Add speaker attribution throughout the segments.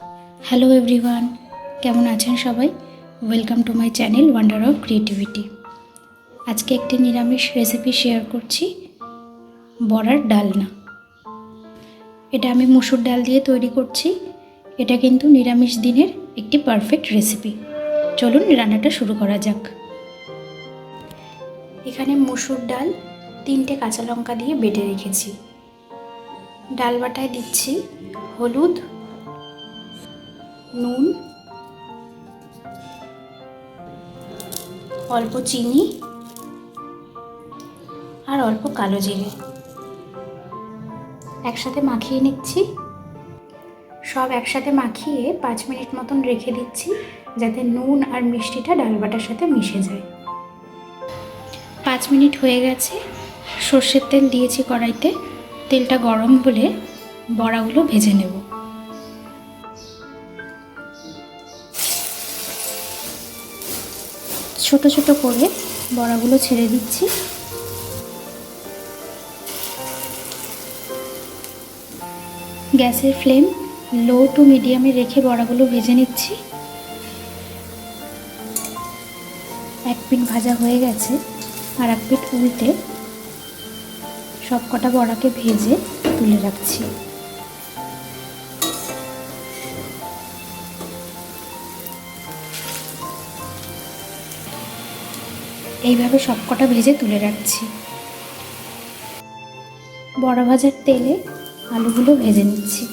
Speaker 1: Hello everyone কেমন আছেন সবাই? Welcome to my channel wonder of creativity আজকে একটি নিরামিষ রেসিপি শেয়ার করছি, বড়ার ডালনা। এটা আমি মুসুর ডাল দিয়ে তৈরি করছি, এটা কিন্তু নিরামিষ দিনের একটি পারফেক্ট রেসিপি চলুন রান্নাটা শুরু করা যাক। এখানে মুসুর ডাল তিনটে কাঁচা লঙ্কা দিয়ে বেটে রেখেছি। ডাল বাটায় দিচ্ছি হলুদ নুন, অল্প চিনি আর অল্প কালো জিরে। একসাথে মাখিয়ে নিচ্ছি। সব একসাথে মাখিয়ে পাঁচ মিনিট মতন রেখে দিচ্ছি যাতে নুন আর মিষ্টিটা ডাল বাটার সাথে মিশে যায়। পাঁচ মিনিট হয়ে গেছে। সর্ষের তেল দিয়েছি কড়াইতে। তেলটা গরম হলে বড়াগুলো ভেজে নেব। ছোট ছোট করে বড়াগুলো ছেড়ে দিচ্ছি। গ্যাসের ফ্লেম লো টু মিডিয়ামে রেখে বড়াগুলো ভেজে নিচ্ছি। এক পিঠ ভাজা হয়ে গেছে আর এক পিঠ উল্টে সব কটা বড়াকে ভেজে তুলে রাখছি। এইভাবে সব কটা ভেজে তুলে রাখছি। বড়া ভাজার তেলে আলুগুলো ভেজে নিচ্ছি।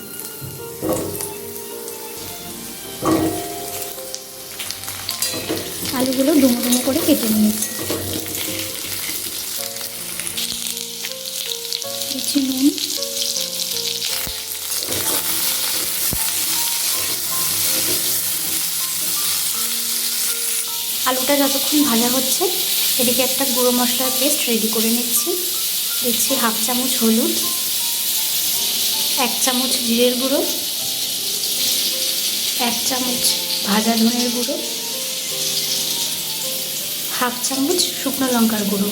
Speaker 1: আলুগুলো ডুমো ডুমো করে কেটে নিয়েছি। দিচ্ছি নুন আলুটা যতক্ষণ ভাজা হচ্ছে, এদিকে একটা গুঁড়ো মশলার পেস্ট রেডি করে নিচ্ছি। দিচ্ছি হাফ চামচ হলুদ, এক চামচ জিরের গুঁড়ো, এক চামচ ভাজা ধনের গুঁড়ো, হাফ চামচ শুকনো লঙ্কার গুঁড়ো।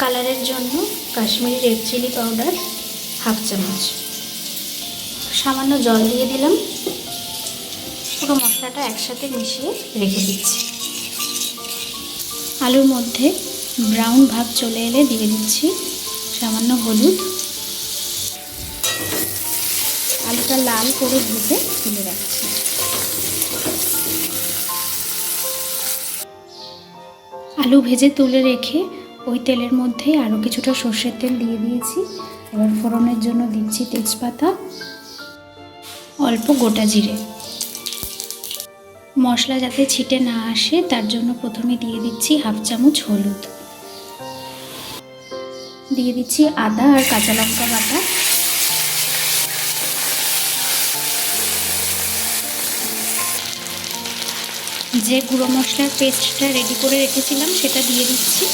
Speaker 1: কালারের জন্য Kashmiri red chilli powder half চামচ। সামান্য জল দিয়ে দিলাম। পুরো মশলাটা একসাথে মিশিয়ে রেখে দিচ্ছি। আলুর মধ্যে ব্রাউন ভাব চলে এলে দিয়ে দিচ্ছি সামান্য হলুদ। আলুটা লাল করে ভেজে তুলে রাখছি। আলু ভেজে তুলে রেখে ওই তেলের মধ্যে আরও কিছুটা সর্ষের তেল দিয়ে দিয়েছি। এবার ফোড়নের জন্য দিচ্ছি তেজপাতা, অল্প গোটা জিরে। মশলা যাতে ছিটে না আসে, তার জন্য প্রথমে দিয়ে দিচ্ছি হাফ চামচ হলুদ। দিয়ে দিচ্ছি আদা আর কাঁচা লঙ্কা বাটা। যে গুঁড়ো মশলার পেস্টটা রেডি করে রেখেছিলাম, সেটা দিয়ে দিচ্ছি।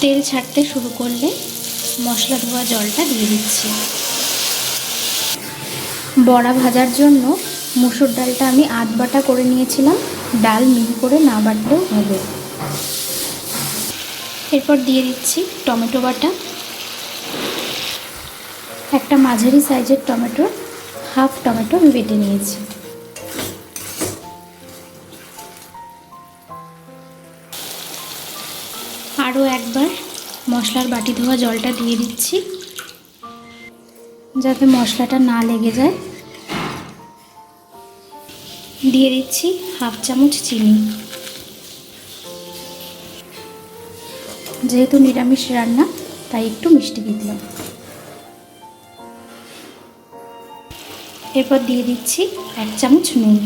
Speaker 1: তেল ছাড়তে শুরু করলে মশলা ধোয়া জলটা দিয়ে দিচ্ছি। বড়া ভাজার জন্য মুসুর ডালটা আমি আধ বাটা করে নিয়েছিলাম। ডাল মিহি করে না বাটলেও হবে। এরপর দিয়ে দিচ্ছি টমেটো বাটা। একটা মাঝারি সাইজের টমেটো হাফ টমেটো আমি বেটে নিয়েছি। আরও একবার মশলার বাটি ধোয়া জলটা দিয়ে দিচ্ছি, যাতে মশলাটা না লেগে যায়। দিয়ে দিচ্ছি হাফ চামচ চিনি। যেহেতু নিরামিষ রান্না, তাই একটু মিষ্টি দিলাম এরপর দিয়ে দিচ্ছি এক চামচ নুন।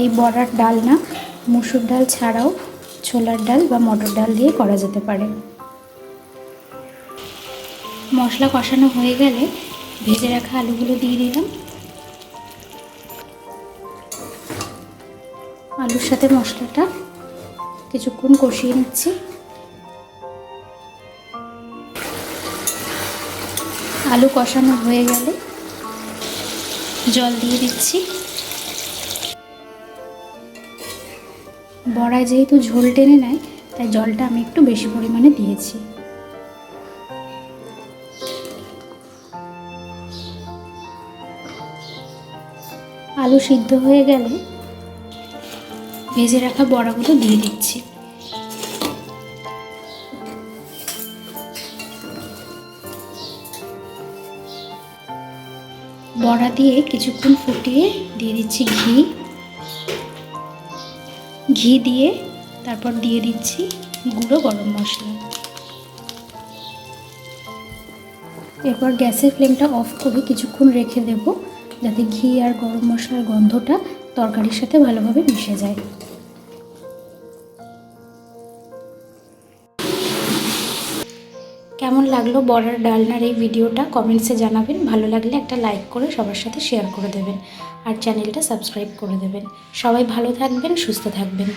Speaker 1: এই বড়ার ডাল না মুসুর ডাল ছাড়াও ছোলার ডাল বা মটর ডাল দিয়ে করা যেতে পারে। মশলা কষানো হয়ে গেলে ভেজে রাখা আলুগুলো দিয়ে দিলাম। আলুর সাথে মশলাটা কিছুক্ষণ কষিয়ে নিচ্ছি। আলু কষানো হয়ে গেলে জল দিয়ে দিচ্ছি। বড়ায় যেহেতু ঝোল টেনে নেয়, তাই জলটা আমি একটু বেশি পরিমাণে দিয়েছি। আলু সিদ্ধ হয়ে গেলে ভেজে রাখা বড়াগুলো দিয়ে দিচ্ছি। বড়া দিয়ে কিছুক্ষণ ফুটিয়ে দিয়ে দিচ্ছি ঘি। ঘি দিয়ে তারপর দিয়ে দিচ্ছি গুঁড়ো গরম মশলা। এরপর গ্যাসের ফ্লেমটা অফ করে কিছুক্ষণ রেখে দেব যাতে ঘি আর গরম মশলার গন্ধটা তরকারির সাথে ভালোভাবে মিশে যায়। কেমন লাগল বড়ার ডালনার এই ভিডিওটা কমেন্টসে জানাবেন। ভালো লাগলে একটা লাইক করে সবার সাথে শেয়ার করে দেবেন। আর চ্যানেলটা সাবস্ক্রাইব করে দেবেন। সবাই ভালো থাকবেন, সুস্থ থাকবেন।